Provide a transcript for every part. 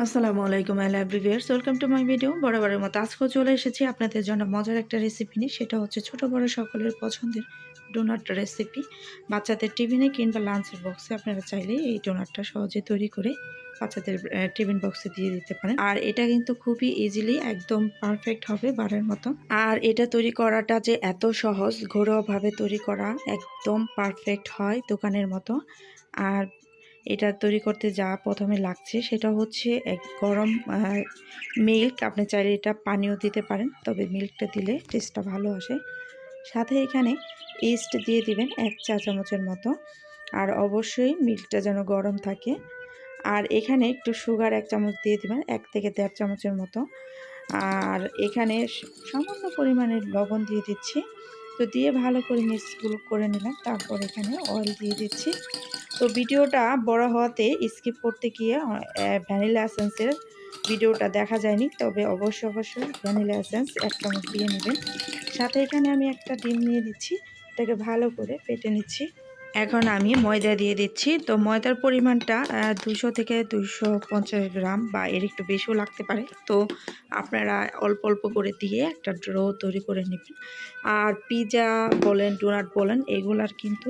আসসালামু আলাইকুম I love reviewers welcome to my video বরাবরের মতো আজকেও চলে এসেছি আপনাদের জন্য মজার একটা রেসিপি নিয়ে। সেটা হচ্ছে ছোট বড় সকলের পছন্দের ডোনাট রেসিপি বাচ্চাদের টিফিনে কিংবা লাঞ্চের বক্সে আপনারা চাইলে এই ডোনাটটা সহজে তৈরি করে বাচ্চাদের টিফিন বক্সে দিয়ে দিতে পারেন। আর এটা কিন্তু খুবই ইজিলি একদম পারফেক্ট হবে বারের মতো। আর এটা তৈরি করাটা যে এত সহজ, ঘরোয়াভাবে তৈরি করা একদম পারফেক্ট হয় দোকানের মতো। আর এটা তৈরি করতে যা প্রথমে লাগছে সেটা হচ্ছে এক গরম মিল্ক আপনি চাইলে এটা পানিও দিতে পারেন, তবে মিল্কটা দিলে টেস্টটা ভালো আসে। সাথে এখানে ইস্ট দিয়ে দিবেন এক চা চামচের মতো। আর অবশ্যই মিল্কটা যেন গরম থাকে। আর এখানে একটু সুগার এক চামচ দিয়ে দিবেন, এক থেকে দেড় চামচের মতো। আর এখানে সামান্য পরিমাণের লবণ দিয়ে দিচ্ছি। তো দিয়ে ভালো করে মিক্সগুলো করে নিলাম তারপর এখানে অয়েল দিয়ে দিচ্ছি। তো ভিডিওটা বড় হওয়াতে স্কিপ করতে গিয়ে ভ্যানিলা এসেন্সের ভিডিওটা দেখা যায়নি। তবে অবশ্যই অবশ্যই ভ্যানিলা এসেন্স এক চামচ দিয়ে নেবেন। সাথে এখানে আমি একটা ডিম নিয়ে দিচ্ছি এটাকে ভালো করে পেটে নিচ্ছি। এখন আমি ময়দা দিয়ে দিচ্ছি। তো ময়দার পরিমাণটা দুশো থেকে দুশো পঞ্চাশ গ্রাম বা এর একটু বেশিও লাগতে পারে। তো আপনারা অল্প অল্প করে দিয়ে একটা ড্রো তৈরি করে নেবেন। আর পিজা বলেন, ডোনাট বলেন, এগুলার কিন্তু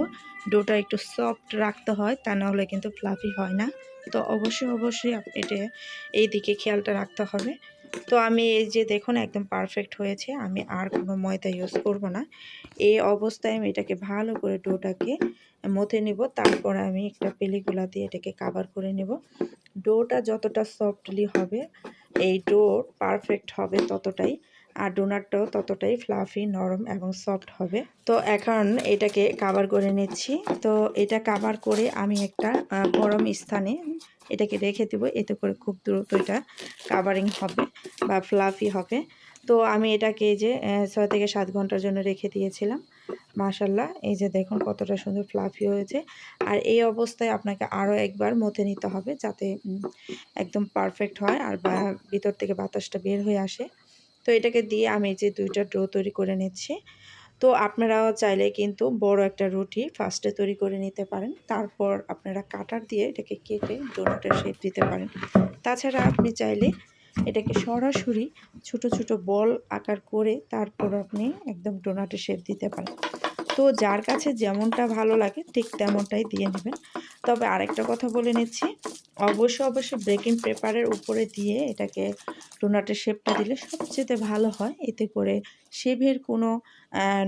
ডোটা একটু সফট রাখতে হয়, তা নাহলে কিন্তু ফ্লাফি হয় না। তো অবশ্যই অবশ্যই এটা এই দিকে খেয়ালটা রাখতে হবে। তো আমি এই যে দেখুন একদম পারফেক্ট হয়েছে, আমি আর কোনো ময়দা ইউজ করব না। এই অবস্থায় আমি এটাকে ভালো করে ডোটাকে মথে নেব, তারপর আমি একটা পেলিগুলা দিয়ে এটাকে কাভার করে নেব। ডোটা যতটা সফটলি হবে, এই ডো পারফেক্ট হবে ততটাই। আর ডোনাটটাও ততটাই ফ্লাফি নরম এবং সফট হবে। তো এখন এটাকে কাভার করে নিচ্ছি। তো এটা কাভার করে আমি একটা গরম স্থানে এটাকে রেখে দেবো। এতে করে খুব দ্রুত এটা কাভারিং হবে বা ফ্লাফি হবে। তো আমি এটাকে যে ছয় থেকে সাত ঘণ্টার জন্য রেখে দিয়েছিলাম। মাশাল্লাহ এই যে দেখুন কতটা সুন্দর ফ্লাফি হয়েছে। আর এই অবস্থায় আপনাকে আরও একবার মতে নিতে হবে যাতে একদম পারফেক্ট হয় আর বা ভিতর থেকে বাতাসটা বের হয়ে আসে। তো এটাকে দিয়ে আমি যে দুইটা ডো তৈরি করে নিচ্ছি। তো আপনারাও চাইলে কিন্তু বড় একটা রুটি ফার্স্টে তৈরি করে নিতে পারেন। তারপর আপনারা কাটার দিয়ে এটাকে কেটে ডোনাটের শেপ দিতে পারেন। তাছাড়া আপনি চাইলে এটাকে সরাসরি ছোট ছোট বল আকার করে তারপর আপনি একদম ডোনাটের শেপ দিতে পারেন। তো যার কাছে যেমনটা ভালো লাগে ঠিক তেমনটাই দিয়ে নেবেন। তবে আরেকটা কথা বলে নিচ্ছি অবশ্যই অবশ্যই বেকিং পেপারের উপরে দিয়ে এটাকে ডোনাটের শেপটা দিলে সবচেয়ে ভালো হয়। এতে করে শেভের কোনো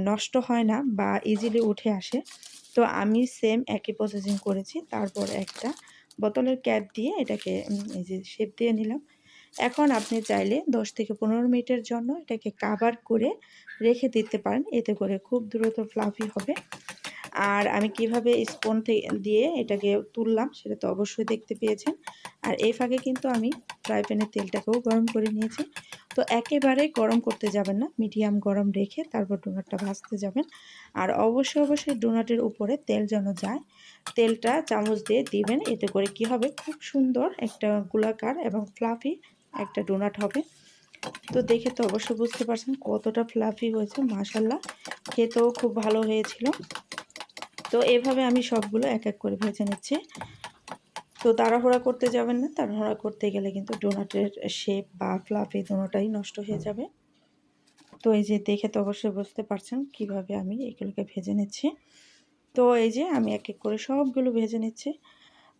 নষ্ট হয় না বা ইজিলি উঠে আসে। তো আমি সেম একই প্রসেসিং করেছি। তারপর একটা বোতলের ক্যাপ দিয়ে এটাকে এই যে শেপ দিয়ে নিলাম। এখন আপনি চাইলে দশ থেকে পনেরো মিনিটের জন্য এটাকে কাভার করে রেখে দিতে পারেন। এতে করে খুব দ্রুত ফ্লাফি হবে। আর আমি কীভাবে স্পুন দিয়ে এটাকে তুললাম সেটা তো অবশ্যই দেখতে পেয়েছেন। আর এই ফাঁকে কিন্তু আমি ফ্রাই প্যানের তেলটাকেও গরম করে নিয়েছি। তো একেবারে গরম করতে যাবেন না, মিডিয়াম গরম রেখে তারপর ডোনাটটা ভাজতে যাবেন। আর অবশ্যই অবশ্যই ডোনাটের উপরে তেল যেন যায়, তেলটা চামচ দিয়ে দিবেন। এতে করে কি হবে? খুব সুন্দর একটা গোলাকার এবং ফ্লাফি একটা ডোনাট হবে। তো দেখে তো অবশ্যই বুঝতে পারছেন কতটা ফ্লাফি হয়েছে, মাশাল্লাহ। খেতেও খুব ভালো হয়েছিল। তো এভাবে আমি সবগুলো এক এক করে ভেজে নিচ্ছি। তো তাড়াহুড়া করতে যাবেন না, তাড়াহুড়া করতে গেলে কিন্তু ডোনাটের শেপ বা ফ্লাফি দুটোটাই নষ্ট হয়ে যাবে। তো এই যে দেখে তো অবশ্যই বুঝতে পারছেন কীভাবে আমি এগুলোকে ভেজে নিচ্ছি। তো এই যে আমি এক এক করে সবগুলো ভেজে নিচ্ছি।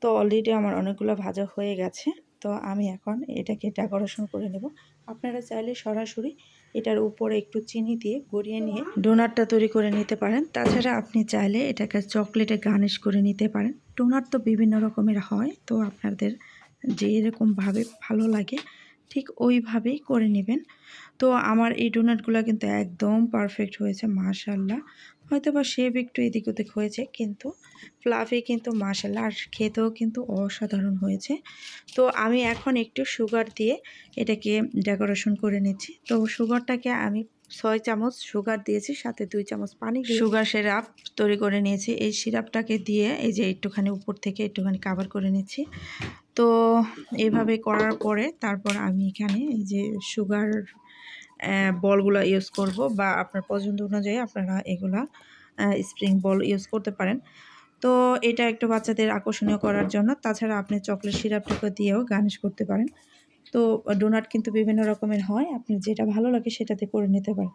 তো অলরেডি আমার অনেকগুলো ভাজা হয়ে গেছে। তো আমি এখন এটাকে ডেকোরেশন করে নেব। আপনারা চাইলে সরাসরি এটার উপরে একটু চিনি দিয়ে গড়িয়ে নিয়ে ডোনারটা তৈরি করে নিতে পারেন। তাছাড়া আপনি চাইলে এটাকে চকলেটে গার্নিশ করে নিতে পারেন। ডোনার তো বিভিন্ন রকমের হয়, তো আপনাদের যেরকমভাবে ভালো লাগে ঠিক ওইভাবেই করে নেবেন। তো আমার এই ডোনাটগুলো কিন্তু একদম পারফেক্ট হয়েছে মাশাল্লাহ হয়তো বা শেপ একটু এদিক ওদিক হয়েছে, কিন্তু ফ্লাফি কিন্তু মাশাল্লাহ আর খেতেও কিন্তু অসাধারণ হয়েছে। তো আমি এখন একটু সুগার দিয়ে এটাকে ডেকোরেশন করে নিচ্ছি। তো সুগারটাকে আমি ছয় চামচ সুগার দিয়েছি, সাথে দুই চামচ পানি সুগার সিরাপ তৈরি করে নিয়েছি। এই সিরাপটাকে দিয়ে এই যে একটুখানি উপর থেকে একটুখানি কাভার করে নিচ্ছি। তো এইভাবে করার পরে তারপর আমি এখানে এই যে সুগার বলগুলো ইউজ করব বা আপনার পছন্দ অনুযায়ী আপনারা এগুলা স্প্রিং বল ইউজ করতে পারেন। তো এটা একটু বাচ্চাদের আকর্ষণীয় করার জন্য। তাছাড়া আপনি চকলেট সিরাপটুকু দিয়েও গার্নিশ করতে পারেন। তো ডোনাট কিন্তু বিভিন্ন রকমের হয়। আপনি যেটা ভালো লাগে সেটাতে করে নিতে পারেন।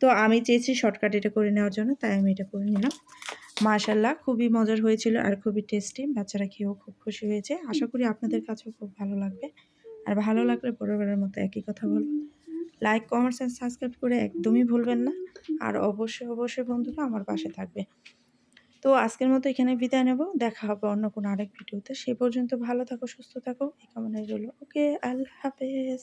তো আমি চেয়েছি শর্টকাট এটা করে নেওয়ার জন্য, তাই আমি এটা করে নিলাম। মাশাল্লাহ খুবই মজার হয়েছিল আর খুবই টেস্টি বাচ্চারা খেয়েও খুব খুশি হয়েছে। আশা করি আপনাদের কাছেও খুব ভালো লাগবে। আর ভালো লাগলে পরিবারের মতো একই কথা বলব। লাইক কমেন্টস অ্যান্ড সাবস্ক্রাইব করে একদমই ভুলবেন না। আর অবশ্যই অবশ্যই বন্ধুরা আমার পাশে থাকবে। তো আজকের মতো এখানে বিদায় নেব। দেখা হবে অন্য কোনো আরেক ভিডিওতে সে পর্যন্ত ভালো থাকো, সুস্থ থাকো। এই কামনায় রইল। ওকে আল্লাহ হাফেজ।